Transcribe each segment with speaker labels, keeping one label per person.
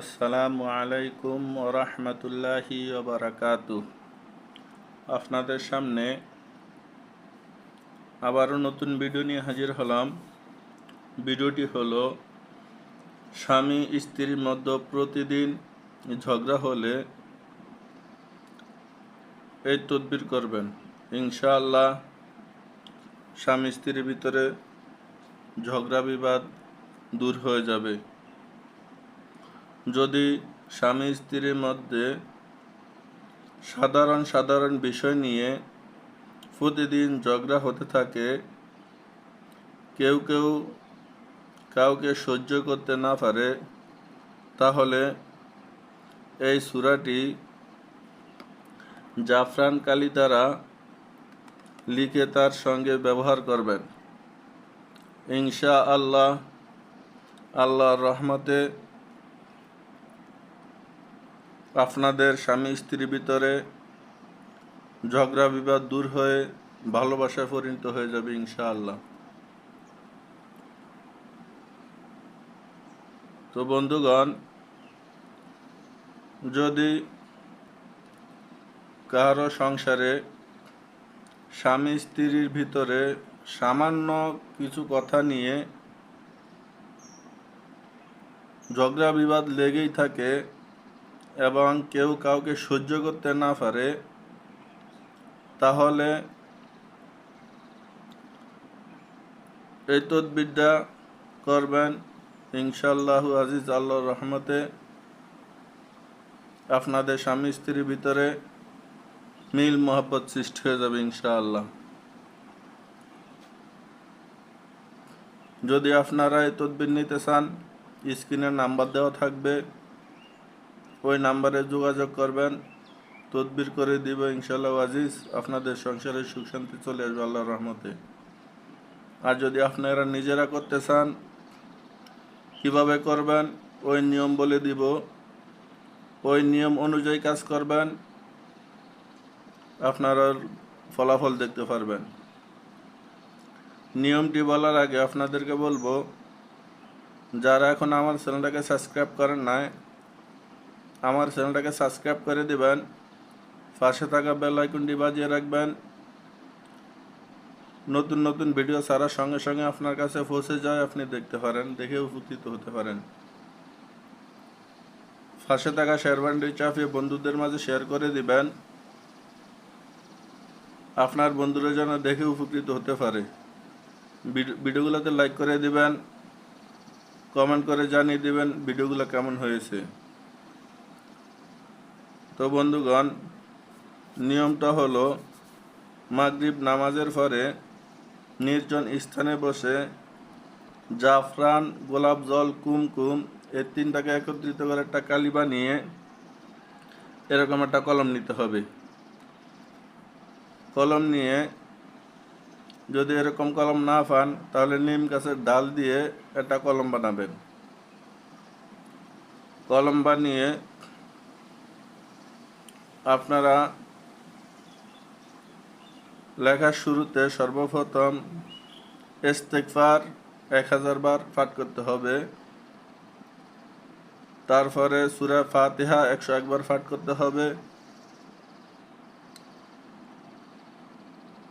Speaker 1: আসসালামু আলাইকুম ওরহমতুল্লাহি বারাকাতু। আপনাদের সামনে আবারও নতুন ভিডিও নিয়ে হাজির হলাম। ভিডিওটি হলো, স্বামী স্ত্রীর মধ্যে প্রতিদিন ঝগড়া হলে এই তদবির করবেন। ইনশাআল্লাহ স্বামী স্ত্রীর ভিতরে ঝগড়া বিবাদ দূর হয়ে যাবে। যদি স্বামী স্ত্রীর মধ্যে সাধারণ সাধারণ বিষয় নিয়ে প্রতিদিন ঝগড়া হতে থাকে, কেউ কেউ কাউকে সহ্য করতে না পারে, তাহলে এই সুরাটি জাফরান কালি দ্বারা লিখে তার সঙ্গে ব্যবহার করবেন। ইনশা আল্লাহ, আল্লাহর রহমতে আপনাদের স্বামী স্ত্রীর ভিতরে ঝগড়া বিবাদ দূর হয়ে ভালোবাসায় পরিণত হয়ে যাবে ইনশাআল্লাহ। তো বন্ধুগণ, যদি কারও সংসারে স্বামী স্ত্রীর ভিতরে সামান্য কিছু কথা নিয়ে ঝগড়া বিবাদ লেগেই থাকে এবং কেউ কাউকে সহ্য করতে না পারে, তাহলে এই তদবিদ্যা করবেন ইনশাল্লাহু আজিজ আল্লাহর রহমতে। আপনাদের স্বামী স্ত্রীর ভিতরে মিল মোহাব্বত সৃষ্টি হয়ে যাবে ইনশাআল্লাহ। যদি আপনারা এই তদবির নিতে চান স্ক্রিনের নাম্বার দেওয়া থাকবে। ওই নাম্বারে যোগাযোগ করবেন, তদবির করে দিব ইনশাল্লাহ আজিজ। আপনাদের সংসারে সুখ শান্তি চলে আসবে আল্লাহর রহমতে। আর যদি আপনারা নিজেরা করতে চান, কীভাবে করবেন, ওই নিয়ম বলে দিব। ওই নিয়ম অনুযায়ী কাজ করবেন, আপনারা ফলাফল দেখতে পারবেন। নিয়মটি বলার আগে আপনাদেরকে বলব, যারা এখন আমার চ্যানেলটাকে সাবস্ক্রাইব করেন নাই আমার চ্যানেলটাকে সাবস্ক্রাইব করে দেবেন, পাশে থাকা বেল আইকনটি বাজিয়ে রাখবেন। নতুন নতুন ভিডিও ছাড়ার সঙ্গে সঙ্গে আপনার কাছে পৌঁছে যায়, আপনি দেখতে পারেন, দেখে উপকৃত হতে পারেন। পাশে থাকা শেয়ার বান্ডি চাপিয়ে বন্ধুদের মাঝে শেয়ার করে দিবেন। আপনার বন্ধুরা যেন দেখে উপকৃত হতে পারে। ভিডিওগুলোতে লাইক করে দিবেন কমেন্ট করে জানিয়ে দিবেন ভিডিওগুলো কেমন হয়েছে। তো বন্ধুগণ, নিয়মটা হলো, মাগরিব নামাজের পরে নির্জন স্থানে বসে জাফরান, গোলাপ জল, কুমকুম, এই তিনটাকে একত্রিত করে একটা কালি বানিয়ে এরকম একটা কলম নিতে হবে। কলম নিয়ে যদি এরকম কলম না পান, তাহলে নিম গাছের ডাল দিয়ে একটা কলম বানাবেন। কলম বানিয়ে আপনারা লেখার শুরুতে সর্বপ্রথম ইস্তেকফার এক হাজার বার পাঠ করতে হবে। তারপরে সুরা ফাতিহা একশো একবার পাঠ করতে হবে।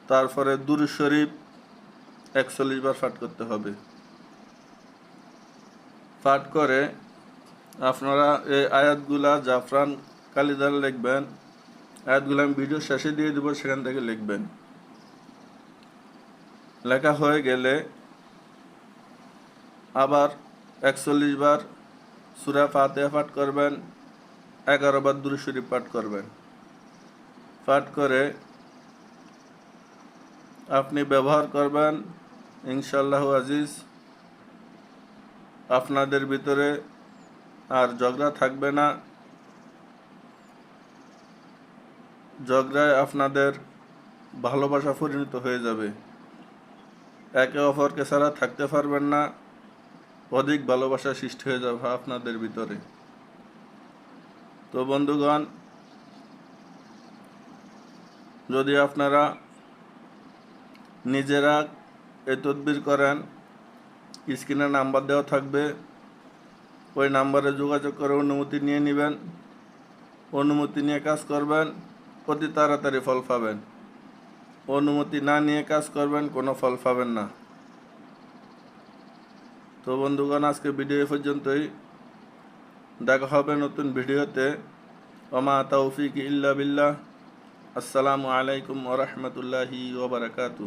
Speaker 1: তারপরে দুরু শরীফ একচল্লিশ বার পাঠ করতে হবে। পাঠ করে আপনারা এই আয়াতগুলা জাফরান কালিদার লিখবেন আয়াতগুলো আমি ভিডিও শেষে দিয়ে দেবো, সেখান থেকে লিখবেন। লেখা হয়ে গেলে আবার একচল্লিশ বার সুরা ফাতেহা পাঠ করবেন, এগারো বার দুরু শরীফ পাঠ করবেন। পাঠ করে আপনি ব্যবহার করবেন ইনশাল্লাহ আজিজ। আপনাদের ভিতরে আর ঝগড়া থাকবে না। ঝগড়ায় আপনাদের ভালোবাসা পরিণত হয়ে যাবে। একে অপরকে ছাড়া থাকতে পারবেন না। অধিক ভালোবাসা সৃষ্টি হয়ে যাবে আপনাদের ভিতরে। তো বন্ধুগণ, যদি আপনারা নিজেরা এ তদবির করেন, স্ক্রিনে নাম্বার দেওয়া থাকবে। ওই নাম্বারে যোগাযোগ করে অনুমতি নিয়ে নেবেন। অনুমতি নিয়ে কাজ করবেন। অতি তাড়াতাড়ি ফল পাবেন। অনুমতি না নিয়ে কাজ করবেন, কোনো ফল পাবেন না। তো বন্ধুগণ, আজকে ভিডিও এ পর্যন্তই। দেখা হবে নতুন ভিডিওতে। ওমা তৌফিক ইল্লা বিল্লাহ। আসসালামু আলাইকুম ওরহমতুল্লাহি ওবরাকাতু